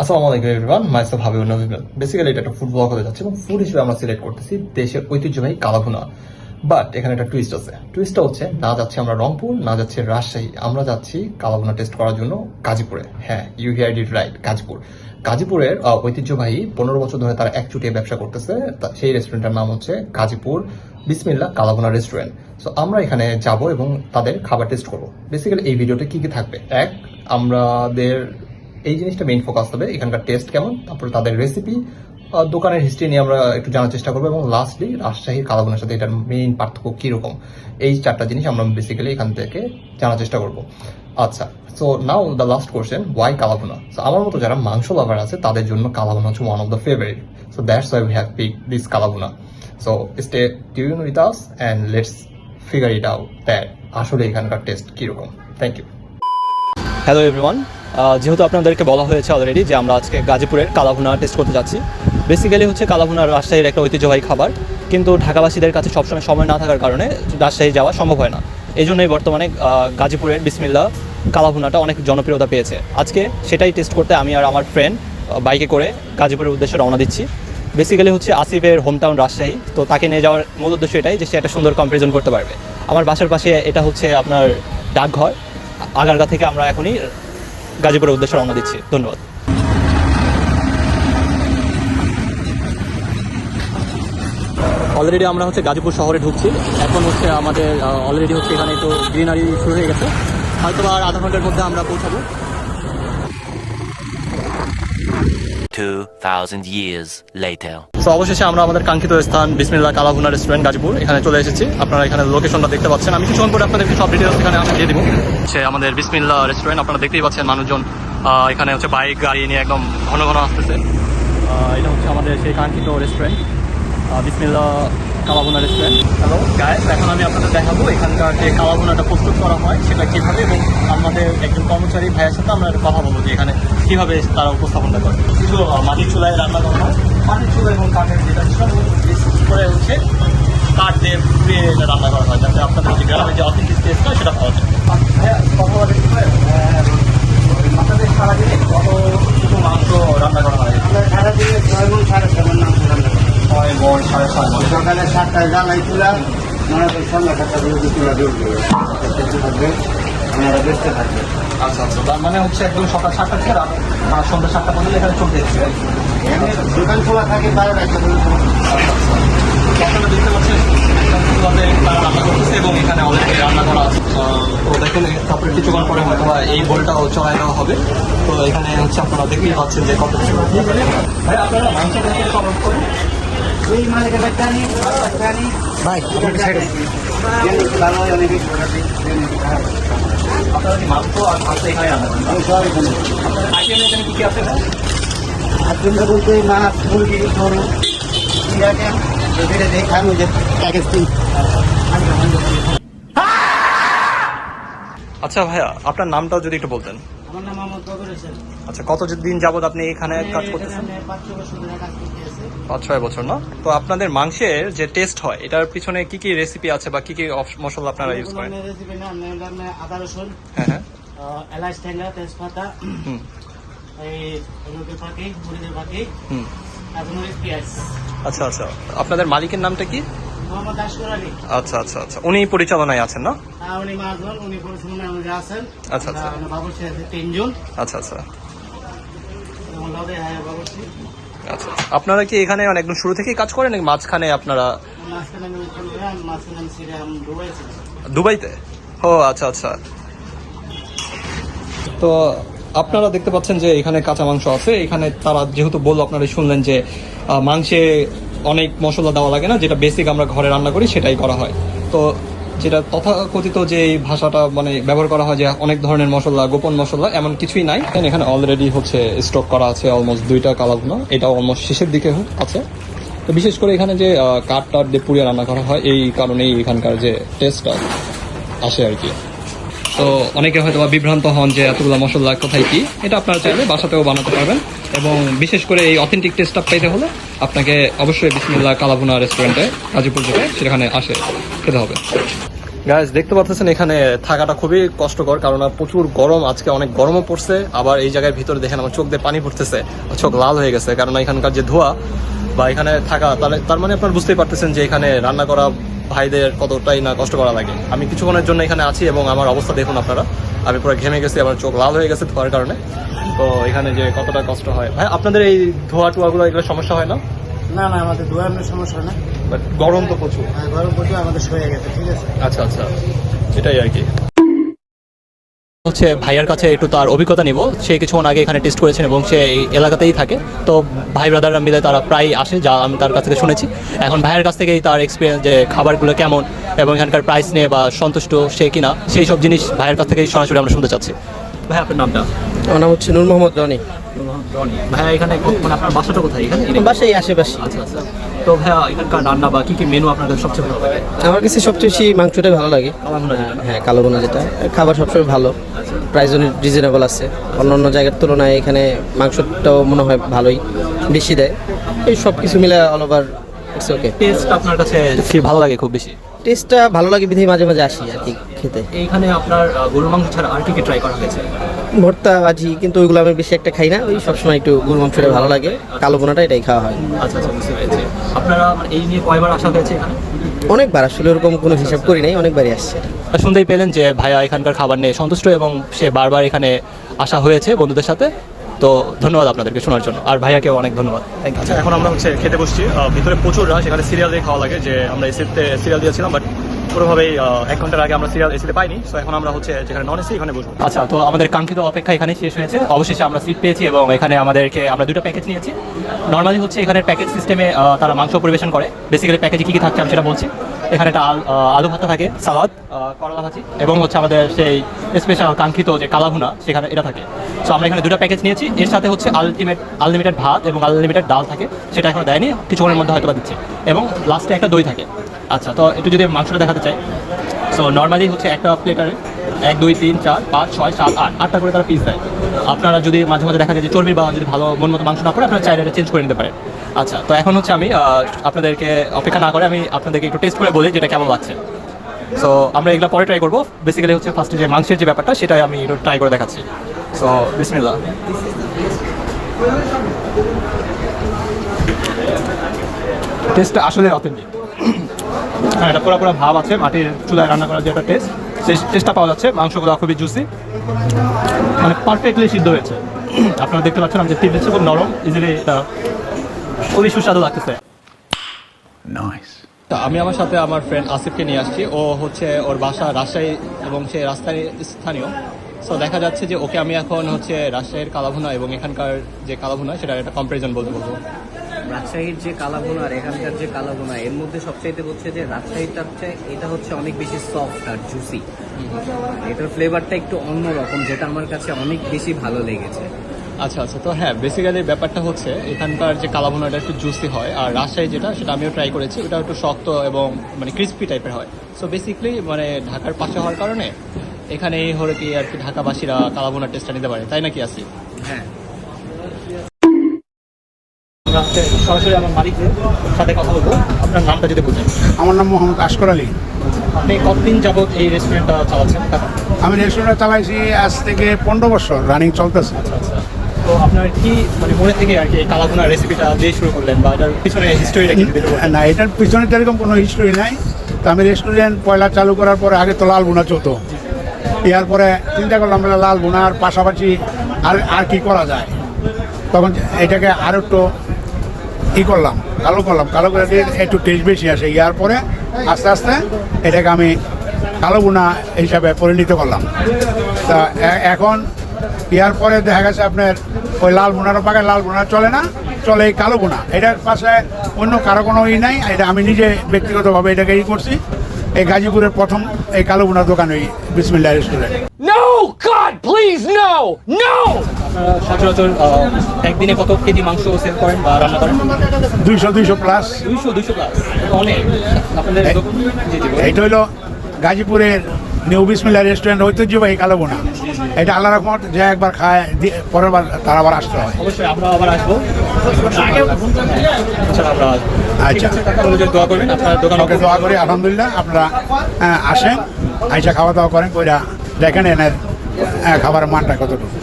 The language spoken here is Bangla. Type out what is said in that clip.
আসসালামু আলাইকুম everyone myself Habibul Nabin basically এটা একটা ফুড ব্লগ হতে যাচ্ছে এবং ফুড হিসেবে আমরা সিলেক্ট করতেছি দেশের ঐতিহ্যবাহী কালাভুনা। বাট এখানে একটা টুইস্ট আছে। টুইস্টটা হচ্ছে, না যাচ্ছি আমরা রংপুর, না যাচ্ছি রাজশাহী। আমরা যাচ্ছি কালাভুনা টেস্ট করার জন্য গাজীপুরে। হ্যাঁ you here did right Gazipur. গাজীপুরের ঐতিহ্যবাহী পনেরো বছর ধরে তারা একচুটিয়ে ব্যবসা করতেছে। সেই রেস্টুরেন্টের নাম হচ্ছে গাজীপুর বিসমিল্লা কালাভুনা রেস্টুরেন্ট সো আমরা এখানে যাব এবং তাদের খাবার টেস্ট করব। বেসিক্যালি এই ভিডিওতে কি কি থাকবে? এক আমাদের এই জিনিসটা মেইন ফোকাস হবে। এখানকার টেস্ট কেমন, তারপরে তাদের রেসিপি দোকানের হিস্ট্রি নিয়ে আমরা একটু জানার চেষ্টা করব। এবং লাস্টলি রাজশাহীর কালাগুনের সাথে এটার মেইন পার্থক্য কীরকম? এই চারটা জিনিস আমরা বেসিক্যালি এখান থেকে জানার চেষ্টা করব। আচ্ছা so now the last question why kalabhuna so আমার মতো যারা মাংস লাভার আছে, তাদের জন্য কালাভুনা হচ্ছে one of the favourite so that's why we have pick this kalabhuna so stay tune with us and let's figure it out that আসলে এখানকার টেস্ট কীরকম। থ্যাংক ইউ হ্যালো এভরিওয়ান যেহেতু আপনাদেরকে বলা হয়েছে অলরেডি যে আমরা আজকে গাজীপুরের কালাভুনা টেস্ট করতে যাচ্ছি। বেসিক্যালি হচ্ছে কালাভুনা রাজশাহীর একটা ঐতিহ্যবাহী খাবার, কিন্তু ঢাকাবাসীদের কাছে সবসময় সময় না থাকার কারণে রাজশাহী যাওয়া সম্ভব হয় না। এই জন্যই বর্তমানে গাজীপুরের বিসমিল্লা কালাভুনাটা অনেক জনপ্রিয়তা পেয়েছে। আজকে সেটাই টেস্ট করতে আমি আর আমার ফ্রেন্ড বাইকে করে গাজীপুরের উদ্দেশ্যে রওনা দিচ্ছি। বেসিক্যালি হচ্ছে আসিফের হোম টাউন রাজশাহী, তো তাকে নিয়ে যাওয়ার মূল উদ্দেশ্য এটাই যে সে একটা সুন্দর কম্পারিজন করতে পারবে। আমার বাসার পাশে এটা হচ্ছে আপনার ডাকঘর, আগারগা থেকে আমরা এখনই গাজীপুরের উদ্দেশ্যে রওনা দিচ্ছি। ধন্যবাদ। অলরেডি আমরা হচ্ছে গাজীপুর শহরে ঢুকছি। এখন হচ্ছে আমাদের অলরেডি হচ্ছে এখানে তো গ্রিনারি শুরু হয়ে গেছে। হয়তো আর আধা ঘণ্টার মধ্যে আমরা পৌঁছাবো। 2,000 years later. তো অবশেষে আমরা আমাদের কাঙ্ক্ষিত স্থান বিসমিল্লা কালাভুনা রেস্টুরেন্ট গাজীপুর এখানে চলে এসেছি। আপনারা এখানে লোকেশনটা দেখতে পাচ্ছেন। আমি কিছুক্ষণ পরে আপনাদেরকে সব ডিটেলস এখানে আমি দিয়ে দিব। সে আমাদের বিসমিল্লা রেস্টুরেন্ট আপনারা দেখতেই পাচ্ছেন মানুষজন এখানে হচ্ছে বাইক গাড়ি নিয়ে একদম ঘন ঘন আসতেছে। এটা হচ্ছে আমাদের সেই কাঙ্ক্ষিত রেস্টুরেন্ট বিসমিল্লা কালাভুনা রেস্টুরেন্ট হ্যালো গাইস এখন আমি আপনাদের দেখাবো এখানকার যে কালাভুনাটা প্রস্তুত করা হয় সেটা কীভাবে এবং আমাদের একজন কর্মচারী ভাইয়ের সাথে আমরা কথা বলব যে এখানে কীভাবে তারা উপস্থাপনটা করে। কিছু মাটির চুলায় রান্না করা হয়। মাটির চুলা এবং কাঠের যেটা করে হচ্ছে কাঠ দিয়ে পুড়িয়ে এটা রান্না করা হয় যাতে আপনাদের যে গ্রামের যে অথেন্টিক টেস্ট হয় সেটা পাওয়া যায়। ভাইয়া, কথা বলা যেতে পারে? আহ, আপনাদের সারাদিনে কত মাংস রান্না করা হয়? সারাদিনে ছয় মন সাড়ে ছয় মন মাংস রান্না করি। ছয় মন সাড়ে ছয় মন সকালে সাতটায় জ্বালাই তুলাম মনে হয় সন্ধ্যা সাতটা চুলা জ্বলবে ওনারা বেঁচতে থাকবে আচ্ছা আচ্ছা। তার মানে হচ্ছে একদম সকাল সাতটা থেকে রাত সন্ধ্যা সাতটা পর্যন্ত এখানে চলতে এসেছে দোকান খোলা থাকে বারোটা একটা পর্যন্ত আপনারা দেখতে পাচ্ছেন একটা তারা রান্না করতেছে এবং এখানে অলরেডি রান্না করা আছে তো দেখুন তারপরে কিছুক্ষণ পরে হয়তো এই বোলটাও চড়াই দেওয়া হবে। তো এখানে হচ্ছে আপনারা দেখতেই পাচ্ছেন যে কত কিছু। ভাই আপনারা মাংস থেকে করেন। আপনারা কি মাংস আর ভাত এখানে রান্না করেন আমি সব এখানে আপনাদের আইটেম এখানে কি কি আছে? বলতে মাছ মুরগি যেটা ওই যে আচ্ছা ভাইয়া আপনার নামটাও যদি একটু বলতেন। আমার নাম মোহাম্মদ বদর হোসেন। আচ্ছা কত দিন যাবত আপনি এখানে কাজ করতেছেন? পাঁচ বছর ধরে কাজ করতে আছে পাঁচ ছয় বছর না? তো আপনাদের মাংসের যে টেস্ট হয় এটার পিছনে কি কি রেসিপি আছে বা কি কি মশলা আপনারা ইউজ করেন? রেসিপি না আদা রসুন হ্যাঁ হ্যাঁ। এলাচ তেজপাতা এই হলুদের পাখি মরিচের পাখি হুম। আর মরিচ পেঁয়াজ। আচ্ছা আচ্ছা। আপনাদের মালিকের নামটা কি? আচ্ছা আচ্ছা আচ্ছা। উনি পরিচালনায় আছেন না? উনি উনি পরিচালনায় আছেন। আচ্ছা, আচ্ছা। তিনজন। আচ্ছা আচ্ছা। বাবুর্চি আচ্ছা। আপনারা কি এখানে মানে একদম শুরু থেকেই কাজ করেন নাকি মাঝখানে আপনারা দুবাইতে ও আচ্ছা আচ্ছা। তো আপনারা দেখতে পাচ্ছেন যে এখানে কাঁচা মাংস আছে। এখানে তারা যেহেতু বলল আপনারা শুনলেন যে মাংসে অনেক মশলা দেওয়া লাগে না যেটা বেসিক আমরা ঘরে রান্না করি সেটাই করা হয়। তো যেটা তথাকথিত যে এই ভাষাটা মানে ব্যবহার করা হয় যে অনেক ধরনের মশলা, গোপন মশলা, এমন কিছুই নাই। এখানে অলরেডি হচ্ছে স্টক করা আছে অলমোস্ট দুইটা কালাভুনা এটা অলমোস্ট শেষের দিকে আছে। তো বিশেষ করে এখানে যে কাঠ টাট দিয়ে পুড়িয়ে রান্না করা হয়, এই কারণেই এখানকার যে টেস্টটা আসে আর কি। তো অনেকে হয়তো বা বিভ্রান্ত হন যে এতগুলো মশলা কোথায় কি? এটা আপনারা চাইলে বাসাতেও বানাতে পারবেন। এবং বিশেষ করে এই অথেন্টিক টেস্টটা পাইতে হলে আপনাকে অবশ্যই বিসমিল্লা কালাভুনা রেস্টুরেন্টে গাজীপুর যেতে সেখানে আসে খেতে হবে। গাইজ দেখতে পাচ্ছেন এখানে থাকাটা খুবই কষ্টকর, কারণ প্রচুর গরম, আজকে অনেক গরমও পড়ছে, আবার এই জায়গায় ভিতরে দেখেন আমার চোখ দিয়ে পানি পড়তেছে চোখ লাল হয়ে গেছে, কারণ এখানকার যে ধোয়া বা এখানে থাকা, তাহলে, তার মানে আপনার বুঝতেই পারতেছেন যে এখানে রান্না করা ভাইদের কতটাই না কষ্ট করা লাগে। আমি কিছুক্ষণের জন্য এখানে আছি এবং আমার অবস্থা দেখুন আপনারা, আমি পুরো ঘেমে গেছি, আমার চোখ লাল হয়ে গেছে ধোয়ার কারণে। তো এখানে যে কতটা কষ্ট হয়। ভাই, আপনাদের এই ধোয়া টোয়াগুলো এগুলো সমস্যা হয় না? না না আমাদের সমস্যা না। বাট গরম তো প্রচুর। আর গরম প্রচুর আমাদের সয়ে গেছে ঠিক আছে? আচ্ছা আচ্ছা। এটাই আর কি। হচ্ছে ভাইয়ার কাছে একটু তার অভিজ্ঞতা নিব। সে কিছুক্ষণ আগে এখানে টেস্ট করেছেন এবং সে এই এলাকাতেই থাকে। তো ভাই ব্রাদাররা মিলে তারা প্রায় আসে যা আমি তার কাছ থেকে শুনেছি। এখন ভাইয়ের কাছ থেকেই তার এক্সপিরিয়েন্স যে খাবারগুলো কেমন এবং এখানকার প্রাইস নিয়ে বা সন্তুষ্ট সে কিনা সেই সব জিনিস ভাইয়ের কাছ থেকেই সরাসরি আমরা শুনতে চাচ্ছি। ভাই আপনার নামটা? আমার নাম হচ্ছে নূর মোহাম্মদ রনি। ভাইয়া এখানে মানে আপনার বাসাটা কোথায়? এখানে? বাসায় আশেপাশে। আচ্ছা আচ্ছা। তো ভাইয়া এখানকার রান্না বা কী কী মেনু আপনাদের সবচেয়ে ভালো লাগে? আমার কাছে সবচেয়ে বেশি মাংসটাই ভালো লাগে। হ্যাঁ কালো বোনা যেটা। খাবার সবসময় ভালো। প্রাইস রিজনেবল আছে। অন্য অন্য জায়গার তুলনায় এখানে মাংসটাও মনে হয় ভালোই। বেশি দেয়। এই সব কিছু মিলে all over it's okay taste আপনার কাছে ভালো লাগে খুব বেশি? টেস্টটা ভালো লাগে বিধেই মাঝে মাঝে আসি আর কি খেতে। এইখানে আপনার গরুর মাংস ছাড়া আর কি কি ট্রাই করা হয়েছে? ভর্তা ভাজি কিন্তু ওইগুলো আমি বেশি একটা খাই না। ওই সবসময় একটু গরু মাংসটা ভালো লাগে কালো বোনাটা এটাই খাওয়া হয়। আচ্ছা আচ্ছা বুঝতে পেরেছি। আপনারা মানে এই নিয়ে কয়বার আসা হয়েছে এখানে? অনেকবার আসলে ওরকম কোনো হিসাব করি নাই অনেকবারই আসছে। শুনতেই পেলেন যে ভাইয়া এখানকার খাবার নিয়ে সন্তুষ্ট এবং সে বারবার এখানে আসা হয়েছে বন্ধুদের সাথে। তো ধন্যবাদ আপনাদেরকে শোনার জন্য। আর ভাইয়াকেও অনেক ধন্যবাদ। আচ্ছা এখন আমরা হচ্ছে খেতে বসছি। ভিতরে প্রচুর রাশ এখানে সিরিয়াল দিয়ে খাওয়া লাগে যে আমরা এসিতে সিরিয়াল দিয়েছিলাম বাট পুরোভাবেই এক ঘণ্টার আগে আমরা সিরিয়াল এসিতে পাইনি তো এখন আমরা হচ্ছে যেখানে নন এসি এখানে বসবো। আচ্ছা তো আমাদের কাঙ্ক্ষিত অপেক্ষা এখানে শেষ হয়েছে। অবশেষে আমরা সিট পেয়েছি এবং এখানে আমাদেরকে আমরা দুটো প্যাকেজ নিয়েছি। নর্মালি হচ্ছে এখানে প্যাকেজ সিস্টেমে তারা মাংস পরিবেশন করে। বেসিক্যালি প্যাকেজে কী কী থাকছে আমি সেটা বলছি। এখানে একটা আল- ভাতা থাকে, সালাদ করলা ভাজি এবং হচ্ছে আমাদের সেই স্পেশাল কাঙ্ক্ষিত যে কালাভুনা, সেখানে এটা থাকে। সো আমরা এখানে দুটো প্যাকেজ নিয়েছি। এর সাথে হচ্ছে আলটিমেট আনলিমিটেড ভাত এবং আনলিমিটেড ডাল থাকে, সেটা এখন দেয়নি, কিছুক্ষণের মধ্যে হয়তো দিচ্ছে। এবং লাস্টে একটা দই থাকে। আচ্ছা তো একটু যদি মাংসটা দেখাতে চাই। সো নর্মালি হচ্ছে একটা প্লেটারে এক, দুই, তিন, চার, পাঁচ, ছয়, সাত, আট, আটটা করে তারা পিস দেয়। আপনারা যদি মাঝে মাঝে দেখা যায় যে চর্বি বা যদি ভালো মন মতো মাংস না পড়ে আপনারা চাইলে চেঞ্জ করে নিতে পারেন। আচ্ছা তো এখন হচ্ছে আমি আপনাদেরকে অপেক্ষা না করে আমি আপনাদেরকে একটু টেস্ট করে বলি যেটা কেমন লাগছে। সো আমরা এগুলো পরে ট্রাই করব। বেসিক্যালি হচ্ছে ফার্স্টে যে মাংসের যে ব্যাপারটা, সেটাই আমি একটু ট্রাই করে দেখাচ্ছি। সো বিসমিল্লা টেস্টটা আসলে অথেন্টিক হ্যাঁ এটা পুরো পুরো ভাব আছে, মাটির চুলায় রান্না করার যে একটা টেস্ট সেই টেস্টটা পাওয়া যাচ্ছে, মাংসগুলো খুবই জুসি মানে পারফেক্টলি সিদ্ধ হয়েছে। আপনারা দেখতে পাচ্ছেন, আমি যে তিল খুব নরম ইজিলি এটা খুবই সুস্বাদু লাগতেছে। তা আমি আমার সাথে আমার ফ্রেন্ড আসিফকে নিয়ে আসছি। ও হচ্ছে ওর বাসা রাজশাহী এবং সে রাস্তায় স্থানীয়। সো দেখা যাচ্ছে যে ওকে আমি এখন হচ্ছে রাজশাহীর কালাভুনা এবং এখানকার যে কালাভুনা সেটার একটা কম্পারিজন বলতে বলব। রাজশাহীর যে কালাভুনা আর এখানকার যে কালাভুনা এর মধ্যে সবচাইতে হচ্ছে যে রাজশাহীটার চেয়ে এটা হচ্ছে অনেক বেশি সফট আর জুসি এটার ফ্লেভারটা একটু অন্যরকম যেটা আমার কাছে অনেক বেশি ভালো লেগেছে। আচ্ছা আচ্ছা। তো হ্যাঁ বেসিক্যালি ব্যাপারটা হচ্ছে এখানকার যে কালাভুনাটা একটু জুসি হয় আর রাজশাহী যেটা সেটা আমিও ট্রাই করেছি। ওটা একটু শক্ত এবং মানে ক্রিস্পি টাইপের হয়। সো বেসিক্যালি মানে ঢাকার পাশে হওয়ার কারণে এখানে হলে কি আর কি ঢাকাবাসীরা কালাভুনার টেস্টটা নিতে পারে। তাই নাকি আসি হ্যাঁ। সরাসরি আমার মালিকের সাথে কথা বলব। আপনার নামটা যদি বলতেন আমার নাম মোহাম্মদ আশকর আলী। আপনি কতদিন যাবত এই রেস্টুরেন্টটা চালাচ্ছেন? আমি রেস্টুরেন্টটা চালাইছি আজ থেকে পনেরো বছর রানিং চলতেছে। আচ্ছা আচ্ছা। তো আপনার কি মানে মনে থেকে আর কি এই কালাভুনার রেসিপিটা দিয়ে শুরু করলেন বা এটার পিছনে হিস্টোরিটা কি? না এটার পিছনে তো এরকম কোনো হিস্টোরি নাই। তো আমি রেস্টুরেন্ট পয়লা চালু করার পরে আগে তো লাল বোনা চলতো। এর পরে চিন্তা করলাম লাল বোনার পাশাপাশি আর আর কি করা যায়? তখন এটাকে আরও একটু ই করলাম, কালো করলাম। কালো করে একটু টেস্ট বেশি আসে। ইয়ার পরে আস্তে আস্তে এটাকে আমি কালো বোনা হিসাবে পরিণত করলাম। তা এখন ইয়ার পরে দেখা গেছে আপনার ওই লাল বোনারও পাকে লাল বোনা চলে না চলে এই কালো বোনা। এটার পাশে অন্য কারও কোনো ই নাই এটা আমি নিজে ব্যক্তিগতভাবে এটাকে ই করছি। এই গাজীপুরের প্রথম এই কালো বোনার দোকান ওই বিসমিল্লা রেস্টুরেন্ট। আপনারা সচরাচর আহ, একদিনে কত কেজি মাংস সেল করেন বা রান্না করেন? দুইশো দুইশো প্লাস দুইশো দুইশো প্লাস অনেক। আপনাদের এইটা হইল গাজীপুরের নিউ বিসমিল্লা রেস্টুরেন্ট ঐতিহ্যবাহী কালো বোনা এটা আল্লাহ রহমত যে একবার খায় পরের বার তার আবার আসতে হয়। অবশ্যই আমরা আবার আসব। আচ্ছা আচ্ছা। দোয়া করবেন। আপনার দোকান ওকে দোয়া করি আলহামদুলিল্লাহ। আপনারা আসেন আইসা খাওয়া দাওয়া করেন কইরা দেখেন এনে খাবার মানটা কতটুকু।